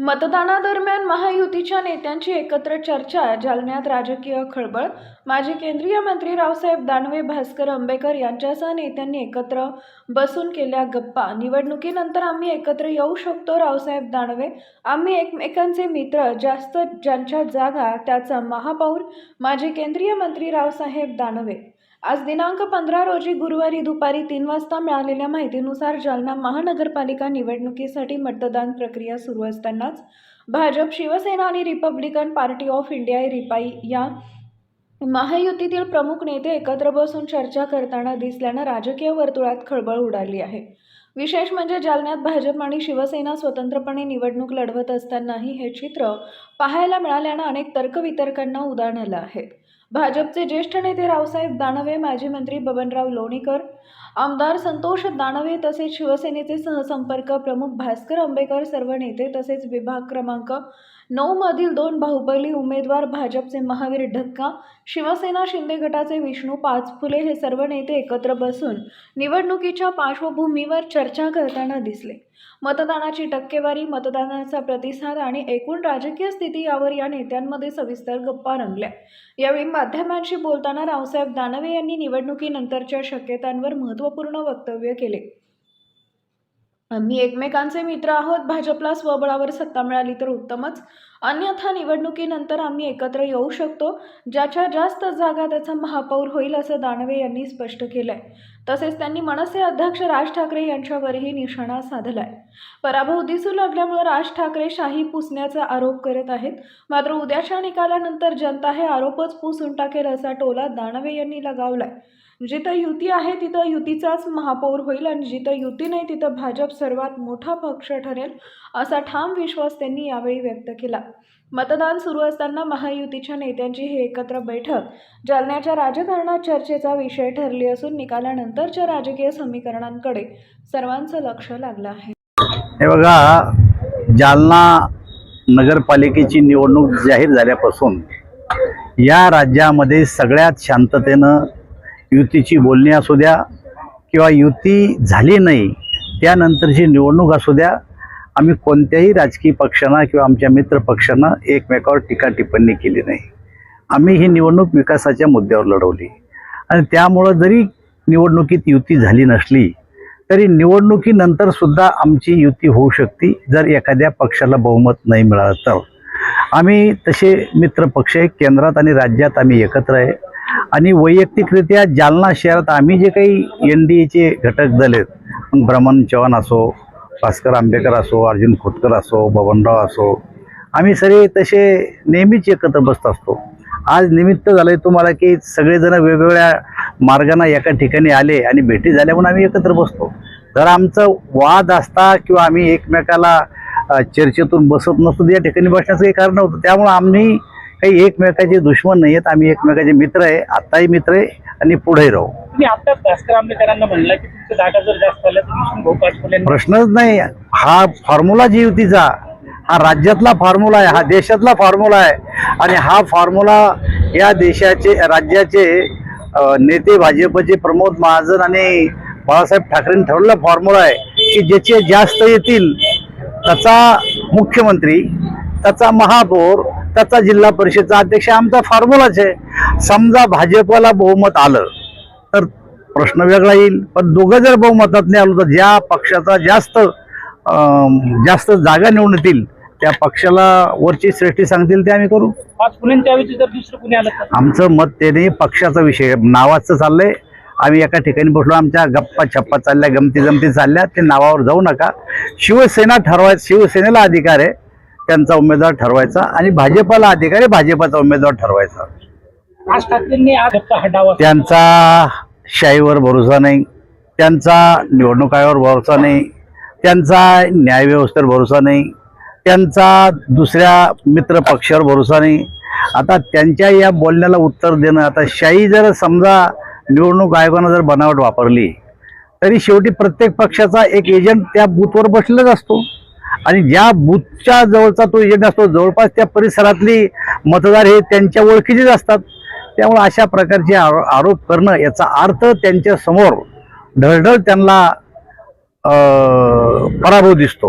मतदानादरम्यान महायुतीच्या नेत्यांची एकत्र चर्चा जालन्यात राजकीय खळबळ. माजी केंद्रीय मंत्री रावसाहेब दानवे भास्कर आंबेकर यांच्यासह नेत्यांनी एकत्र बसून केल्या गप्पा. निवडणुकीनंतर आम्ही एकत्र येऊ शकतो रावसाहेब दानवे. आम्ही एकमेकांचे मित्र जास्त ज्यांच्या जागा त्याचा महापौर. माजी केंद्रीय मंत्री रावसाहेब दानवे. आज दिनांक पंधरा रोजी गुरुवारी दुपारी तीन वाजता मिळालेल्या माहितीनुसार जालना महानगरपालिका निवडणुकीसाठी मतदान प्रक्रिया सुरू असतानाच भाजप शिवसेना आणि Republican party of India Ripai या महायुतीतील प्रमुख नेते एकत्र बसून चर्चा करताना दिसल्यानं राजकीय वर्तुळात खळबळ उडाली आहे. विशेष म्हणजे जालन्यात भाजप आणि शिवसेना स्वतंत्रपणे निवडणूक लढवत असतानाही हे चित्र पाहायला मिळाल्यानं अनेक तर्कवितर्कांना उदाहरण आलं आहे भाजपचे ज्येष्ठ नेते रावसाहेब दानवे माजी मंत्री बबनराव लोणीकर आमदार संतोष दानवे तसेच शिवसेनेचे सहसंपर्क प्रमुख भास्कर आंबेकर सर्व नेते तसेच विभाग क्रमांक नऊमधील दोन बाहुबली उमेदवार भाजपचे महावीर ढक्का शिवसेना शिंदे गटाचे विष्णू पाचफुले हे सर्व नेते एकत्र बसून निवडणुकीच्या पार्श्वभूमीवर चर्चा करताना दिसले. मतदानाची टक्केवारी मतदानाचा प्रतिसाद आणि एकूण राजकीय स्थिती यावर या नेत्यांमध्ये सविस्तर गप्पा रंगल्या. यावेळी माध्यमांशी बोलताना रावसाहेब दानवे यांनी निवडणुकीनंतरच्या शक्यतांवर महत्त्वपूर्ण वक्तव्य केले. आम्ही एकमेकांचे मित्र आहोत भाजपला स्वबळावर सत्ता मिळाली तर उत्तमच. अन्यथा निवडणुकीनंतर आम्ही एकत्र येऊ शकतो ज्याच्या जास्त जागा त्याचा महापौर होईल असं दानवे यांनी स्पष्ट केलंय. तसेच त्यांनी मनसे अध्यक्ष राज ठाकरे यांच्यावरही निशाणा साधलाय. पराभव दिसू लागल्यामुळे राज ठाकरे शाही पुसण्याचा आरोप करत आहेत. मात्र उद्याच्या निकालानंतर जनता हे आरोपच पुसून टाकेल असा टोला दानवे यांनी लगावलाय. जिथं युती आहे तिथं युतीचाच महापौर होईल आणि जिथं युती नाही तिथं भाजप सर्वात मोठा पक्ष ठरेल असा ठाम विश्वास त्यांनी यावेळी व्यक्त केला. मतदान सुरू असताना महायुतीच्या नेत्यांची ही एकत्र बैठक जालन्याच्या राजकारणात चर्चेचा विषय ठरली असून निकालानंतरच्या राजकीय समीकरणांकडे सर्वांचं लक्ष लागलं आहे. हे बघा जालना नगरपालिकेची निवडणूक जाहीर झाल्यापासून या राज्यामध्ये सगळ्यात शांततेनं युतीची बोलणी असू द्या किंवा युती झाली नाही त्यानंतरची निवडणूक असू द्या आम्ही कोणत्याही राजकीय पक्षांना किंवा आमच्या मित्र पक्षांना एकमेकावर टीका टिप्पणी केली नाही. आम्ही ही निवडणूक विकासाच्या मुद्द्यावर लढवली. आणि त्यामुळं जरी निवडणुकीत युती झाली नसली तरी निवडणुकीनंतर सुद्धा आमची युती होऊ शकते जर एखाद्या पक्षाला बहुमत नाही मिळालं तर. आम्ही तसे मित्र पक्ष केंद्रात आणि राज्यात आम्ही एकत्र आहे. आणि वैयक्तिकरित्या जालना शहरात आम्ही जे काही एन डी एचे घटक दल आहेत मग ब्रह्मन चव्हाण असो भास्कर आंबेकर असो अर्जुन खोतकर असो बबनराव असो आम्ही सगळे तसे नेहमीच एकत्र बसत असतो. आज निमित्त झालंय तुम्हाला की सगळेजण वेगवेगळ्या मार्गाने एका ठिकाणी आले आणि भेटी झाल्या म्हणून आम्ही एकत्र बसतो. जर आमचं वाद असता किंवा आम्ही एकमेकाला चर्चेतून बसत नसतो तर या ठिकाणी बसण्याचं काही कारण नव्हतं. त्यामुळं आम्ही काही एकमेकाचे दुश्मन नाही आहेत आम्ही एकमेकाचे मित्र आहे आत्ताही मित्र आहे आणि पुढेही राहू. तुम्ही आता भास्कर आंबेकरांना म्हणला की तुमच्या जागा जर जास्त झाल्या तर विष्णू भाऊ पाचपुले यांना- प्रश्नच नाही. हा फॉर्म्युला जी युतीचा हा राज्यातला फॉर्म्युला आहे हा देशातला फॉर्म्युला आहे. आणि हा फॉर्म्युला या देशाचे राज्याचे अ, नेते भाजपचे प्रमोद महाजन आणि बाळासाहेब ठाकरेंनी ठरवलेला फॉर्म्युला आहे की ज्याचे जास्त येतील त्याचा मुख्यमंत्री त्याचा महापौर त्याचा जिल्हा परिषदचा अध्यक्ष आमचा फॉर्म्युलाच आहे. समजा भाजपला बहुमत आलं तर प्रश्न वेगळा येईल. पण दोघं जर बहुमतात नाही आलो तर ज्या पक्षाचा जास्त जास्त जागा निवडून येतील त्या पक्षाला वरची श्रेष्ठी सांगतील ते आम्ही करू. आमचं मत ते नाही पक्षाचा विषय. नावाचं चाललंय. आम्ही एका ठिकाणी बसलो आमच्या गप्पा छप्पा चालल्या गमती जमती चालल्या ते नावावर जाऊ नका. शिवसेना ठरवाय शिवसेनेला अधिकार आहे. त्यांचा उमेदवार ठरवायचा आणि भाजपाला अधिकार आहे भाजपाचा उमेदवार ठरवायचा. राज ठाकरेंनी आज गप्पा हटावा. त्यांचा शाहीवर भरोसा नाही त्यांचा निवडणूक आयोगावर भरोसा नाही त्यांचा न्यायव्यवस्थेवर भरोसा नाही त्यांचा दुसऱ्या मित्र पक्षावर भरोसा नाही. आता त्यांच्या या बोलण्याला उत्तर देणं आता शाही जर समजा निवडणूक आयोगानं जर बनावट वापरली तरी शेवटी प्रत्येक पक्षाचा एक एजंट त्या बूथवर बसलेलाच असतो. आणि ज्या बूथच्या जवळचा तो एजंट असतो जवळपास त्या परिसरातली मतदार हे त्यांच्या ओळखीचेच असतात. त्यामुळे अशा प्रकारचे आरो- आरोप करणं याचा अर्थ त्यांच्यासमोर ढळढळ त्यांना पराभव दिसतो.